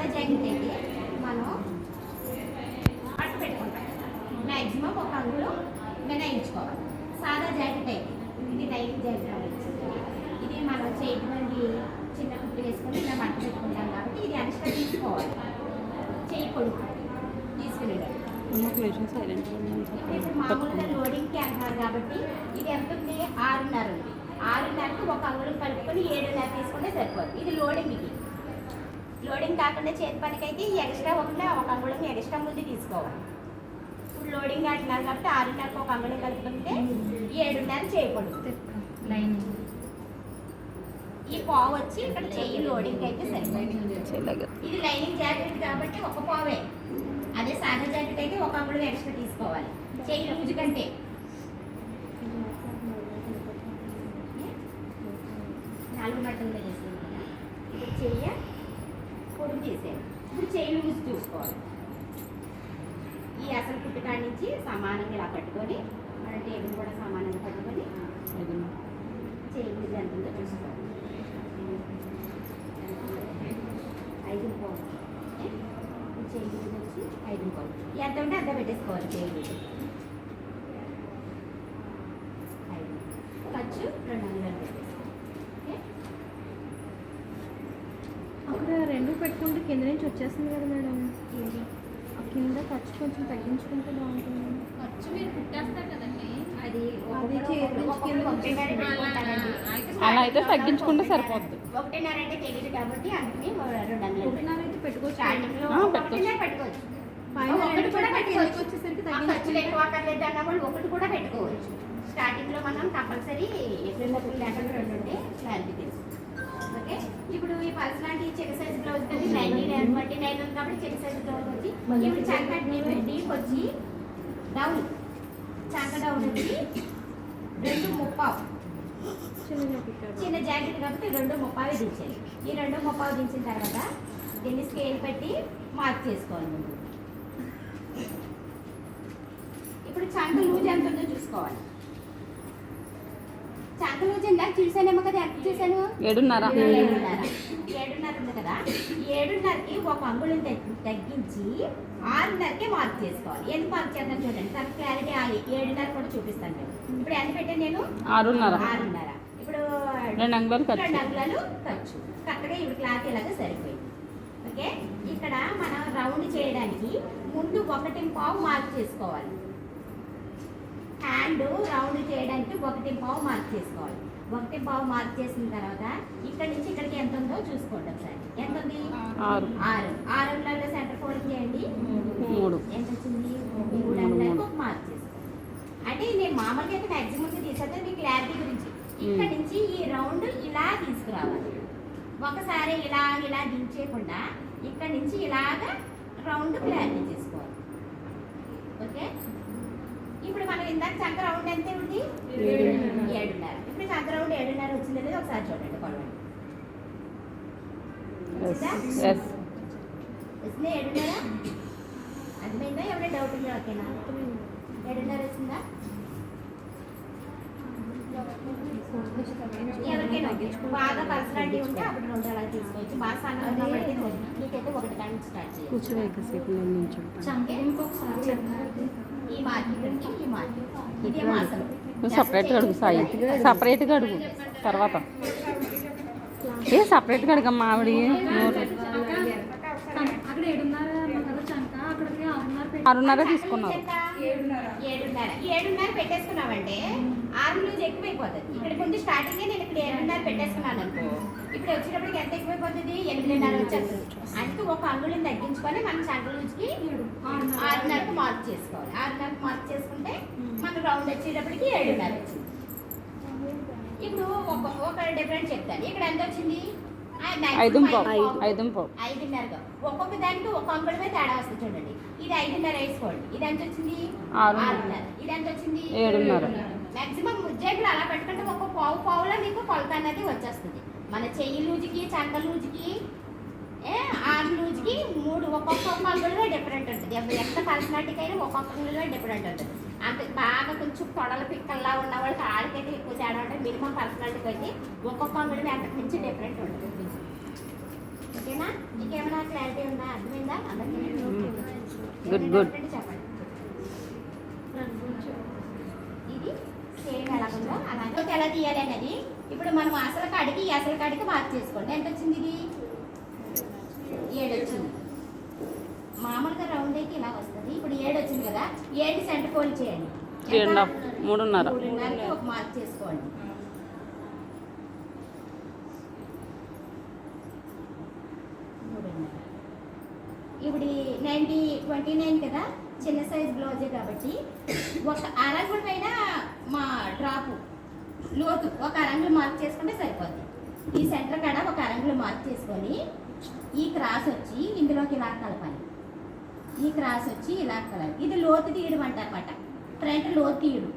అయితే మనం అట్టు పెట్టుకుంటాం. మ్యాక్సిమం ఒక అంగుళం మినాయించుకోవాలి సాదా జాకెట్ అయితే ఇది లైట్ జాకెట్ ఇది మనం చేయటువంటి చిన్న కుట్టు వేసుకొని ఇలా మట్ట పెట్టుకుంటాం కాబట్టి ఇది ఎక్స్ట్రా తీసుకోవాలి. చేయి నిమిషం సైలెంట్గా ఇప్పుడు మామూలుగా లోడింగ్కి అంటున్నారు కాబట్టి ఇది ఎంత ఉంది? ఆరున్నర ఉంది. ఆరున్నరకు ఒక అంగుళం కలుపుకొని ఏడున్నర తీసుకుంటే సరిపోతుంది ఇది లోడింగ్కి లోడింగ్ కాకుండా చేతి పనికి అయితే ఈ ఎక్స్ట్రా ఒకటి ఒక అంగుళం ఎక్స్ట్రా ముందు తీసుకోవాలి. ఇప్పుడు లోడింగ్ అంటున్నారు కాబట్టి ఆరున్నరకు ఒక అంగుళం కలుపుకుంటే ఏడున్నర చేయకూడదు. లైనింగ్ ఈ పావు వచ్చి ఇక్కడ చెయ్యి లోడింగ్ అయితే చేయలేక ఇది లైనింగ్ జాకెట్ కాబట్టి ఒక పావే. అదే సాదా జాకెట్ అయితే ఒక అంగుళం ఎక్స్ట్రా తీసుకోవాలి. చెయ్యి లూజు కంటే. నాలుగు మట్టలు చేసింది చెయ్య పొడుగు చేసేది ఇప్పుడు చెయ్యి లూజ్ చూసుకోవాలి. ఈ అసలు కుట్టు కాడి నుంచి సమానంగా ఇలా పట్టుకొని మన టేబుల్ కూడా సమానంగా పట్టుకొని చెయ్యి లూజ్ ఎంత ఉందో చూసుకోవాలి. ఐదు పావు ఓకే? ఈ చెయ్యి లూజ్ వచ్చి ఐదు పావు ఎంత ఉంటే అంత పెట్టేసుకోవాలి చెయ్యి లూజ్ ఐదు ఖర్చు రెండు వందలు పెట్టేసుకోవాలి ఓకే అక్కడ రెండు పెట్టుకుంటే కింద నుంచి వచ్చేస్తుంది కదా మేడం. కింద ఖర్చు కొంచెం తగ్గించుకుంటే బాగుంటుంది. ఖర్చు మీరు కుట్టేస్తారు కదండి. అది. అలా అయితే తగ్గించుకుంటే సరిపోద్ది. ఒకటిన్నర అంటే తెలియదు కాబట్టి ఒకటిన్నర అయితే పెట్టుకోవచ్చు. ఒకటి కూడా పెట్టుకోవచ్చు. వచ్చేసరికి ఖర్చులు ఎక్కువ అక్కర్లేదు ఒకటి కూడా పెట్టుకోవచ్చు. స్టార్టింగ్లో మనం కంపల్సరీ ఎప్పుడు లేకుండా రెండు ఉంటే క్లారిటీ తెలుసు. ఇప్పుడు ఈ పల్స్ లాంటి చెక్ సైజ్ బ్లౌజ్ కానీ నైన్టీ నైన్ ట్వంటీ నైన్ ఉంది కాబట్టి చెక్ సైజ్ బ్లౌజ్ వచ్చి ఇప్పుడు చంక డీప్ వచ్చి డౌన్. చంక డౌన్ వచ్చి రెండు ముప్పావు. చిన్న జాకెట్ కాబట్టి రెండు ముప్పావి దించాలి ఈ రెండు ముప్పావి దించిన తర్వాత దీన్ని స్కేల్ పెట్టి మార్క్ చేసుకోవాలి ఇప్పుడు చంక లూజ్ ఎంత ఉందో చూసుకోవాలి. లూజ్ ఇందాక చూసానేమో కదా ఎంత చూసాను ఏడున్నర. ఉంది కదా. ఏడున్నరకి ఒక అంగుళం తగ్గి- తగ్గించి ఆరున్నరకే మార్క్ చేసుకోవాలి. ఎందుకు మార్క్ చేద్దాం చూడండి. తన క్లారిటీ ఏడున్నర కూడా చూపిస్తాను నేను. ఇప్పుడు ఎంత పెట్టాను నేను? ఆరున్నర. ఆరున్నర. ఇప్పుడు రెండు అంగుళాలు ఖర్చు. రెండు అంగుళాలు ఖర్చు. కరెక్ట్గా ఇప్పుడు క్లాత్ ఇలాగా సరిపోయింది. ఓకే? ఇక్కడ మనం రౌండ్ చేయడానికి ముందు ఒకటి పావు మార్క్ చేసుకోవాలి. హ్యాండ్ రౌండ్ చేయడానికి ఒకటి పావు మార్క్ చేసుకోవాలి. ఒకటి పావు మార్క్ చేసిన తర్వాత ఇక్కడ నుంచి ఇక్కడికి ఎంత ఉందో చూసుకోండి ఒకసారి. ఎంత ఉంది? ఆరు. ఆరు. అంగుళాల్లో సెంటర్ ఫోల్డ్ చేయండి. మూడు. ఎంత వచ్చింది? మూడు అంగుళాలకు. ఒక మార్క్ చేసుకోండి. అంటే నేను మామూలుగా అయితే మ్యాక్సిమం తీసేది మీ క్లారిటీ గురించి. ఇక్కడ. నుంచి ఈ రౌండ్ ఇలా తీసుకురావాలి. ఒకసారి ఇలా ఇలా దించేయకుండా ఇక్కడ నుంచి ఇలాగా రౌండ్ క్లారిటీ చేసుకోవాలి. ఓకే? ఇప్పుడు మనం ఇందాక చంక రౌండ్ ఎంత ఉంది? ఏడున్నర. ఇప్పుడు చంక రౌండ్ ఏడున్నర వచ్చింది అనేది ఒకసారి చూడండి కొలవండి. వచ్చిందా? ఏడున్నర? అర్థమైందా? ఎవరైనా డౌట్ ఉందా? ఓకేనా? ఏడున్నర వచ్చిందా? ఎవరికైనా. బాగా పర్సనాలిటీ ఉంటే అప్పుడు రెండు అలా తీసుకోవచ్చు. బాగా సన్నగా. నీకైతే ఒకటి కానీ స్టార్ట్ చేయాలి ఇంకొకసారి నువ్వు సపరేట్గా అడుగు సాయి. సపరేట్గా అడుగు. తర్వాత. ఏ సపరేట్గా అడుగమ్మా ఆవిడ. నోరు. అక్కడ ఏడున్నర అన్నారు కదా చంక అక్కడికి ఆరున్నర తీసుకున్నారు. ఏడున్నర. పెట్టేసుకున్నామంటే ఆరు ఎక్కువైపోతుంది. ఇక్కడ ముందు స్టార్టింగ్ నేను ఇక్కడ ఏడున్నర పెట్టేసుకున్నాను అనుకో. ఇప్పుడు వచ్చేటప్పటికి ఎంత ఎక్కువైపోతుంది ఎనిమిదిన్నర వచ్చేస్తుంది. అంటే ఒక అంగుళం తగ్గించుకొని మనం సంక లూజ్కి ఆరున్నరకు మార్క్ చేసుకోవాలి. ఆరున్నరకు మార్క్ చేసుకుంటే మన రౌండ్ వచ్చేటప్పటికి ఏడున్నర వచ్చింది. ఇప్పుడు ఒక ఒక డిఫరెంట్ చెప్తాను. ఇక్కడ ఎంత వచ్చింది? ఐదున్నరగా ఒక్కొక్క దానికి ఒక అంగుళమే తేడా వస్తుంది చూడండి. ఇది ఐదున్నర వేసుకోండి. ఇది ఎంత వచ్చింది? ఆరున్నర. ఇది ఎంత వచ్చింది? ఏడున్నర. మాక్సిమం ముజ్జేకులు అలా పెట్టుకుంటే ఒక పావు పావులో మీకు కొలత అనేది వచ్చేస్తుంది. మన చెయ్యి లూజుకి చంక లూజుకి ఆరు లూజుకి మూడు ఒక్కొక్క అంగుల్లో డిఫరెంట్ ఉంటుంది. ఎంత పర్సనాలిటీకైనా ఒక్కొక్క అంగుల్లో డిఫరెంట్ ఉంటుంది. అంటే బాగా కొంచెం తొడల పిక్కల్లా ఉన్న వాళ్ళకి ఆడికైతే ఎక్కువ తేడా అంటే మినిమం పర్సనాలిటీ అయితే ఒక్కొక్క అంగుళం అంతకు మించి డిఫరెంట్ ఉంటుంది. ఓకేనా? ఇంకేమైనా క్లారిటీ ఉందా? అర్థమైందా? అందరికీ hmm. చెప్పండి. అలాగే ఎలా తీయాలి అనేది ఇప్పుడు మనం అసలు కాడికి అసలు కాడికి మార్క్ చేసుకోండి. ఎంత వచ్చింది ఇది? ఏడు వచ్చింది మామూలుగా రౌండ్ అయితే ఇలా వస్తుంది. ఇప్పుడు ఏడు వచ్చింది కదా ఏడు సెంటర్ ఫోల్డ్ చేయండి. మూడున్నర. మూడున్నరకి ఒక మార్క్ చేసుకోండి. ఇప్పుడు నైంటీ ట్వంటీ నైన్ కదా చిన్న సైజ్ బ్లౌజే కాబట్టి ఒక అరంగుల పైన మా డ్రాపు లోతు ఒక అరంగులు మార్క్ చేసుకుంటే సరిపోద్ది. ఈ సెంటర్ కాడ ఒక అరంగులు మార్క్ చేసుకొని ఈ క్రాస్ వచ్చి ఇందులోకి ఇలా కలపాలి. ఈ క్రాస్ వచ్చి ఇలా కలపాలి. ఇది లోతు తీయడం అంటారన్నమాట ఫ్రంట్ లోతు తీయడం.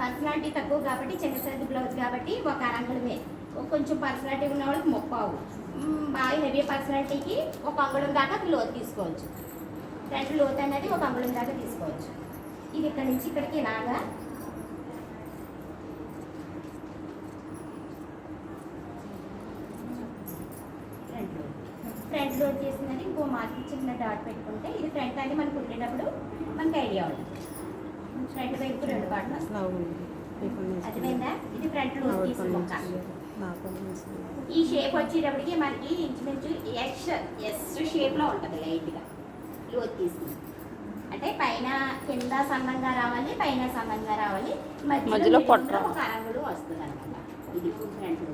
పర్సనాలిటీ తక్కువ కాబట్టి చిన్న సైజు బ్లౌజ్ కాబట్టి ఒక అరంగుళమే కొంచెం పర్సనాలిటీ ఉన్న వాళ్ళకి ముప్పావు. బాగా హెవీ పర్సనాలిటీకి ఒక అంగుళం దాకా లోతు తీసుకోవచ్చు. ఫ్రంట్ లోతు అనేది ఒక అంగుళం దాకా తీసుకోవచ్చు. ఇది ఇక్కడ నుంచి ఇక్కడికి ఇలాగా. ఫ్రంట్ లోడ్ చేసినది ఇంకో మార్క్ చిన్న డాట్ పెట్టుకుంటే ఇది ఫ్రంట్ అని మనకు ఉండేటప్పుడు మనకి ఐడియా ఉంటుంది ఫ్రంట్ వైపు రెండు పాటలు అర్థమైందా? ఇది ఫ్రంట్ లోడ్ తీసుకుంటా ఈ షేప్ వచ్చేటప్పటికి మనకి ఇంచుమించు ఎక్స్ ఎస్ షేప్లో ఉంటుంది లైట్గా. లోతు తీసుకుంది అంటే పైన కింద సన్నంగా రావాలి పైన సన్నంగా రావాలి. మధ్యలో మధ్యలో పొట్ట. ఒక అరంగుడు వస్తుంది అనమాట ఇది ఫ్రంట్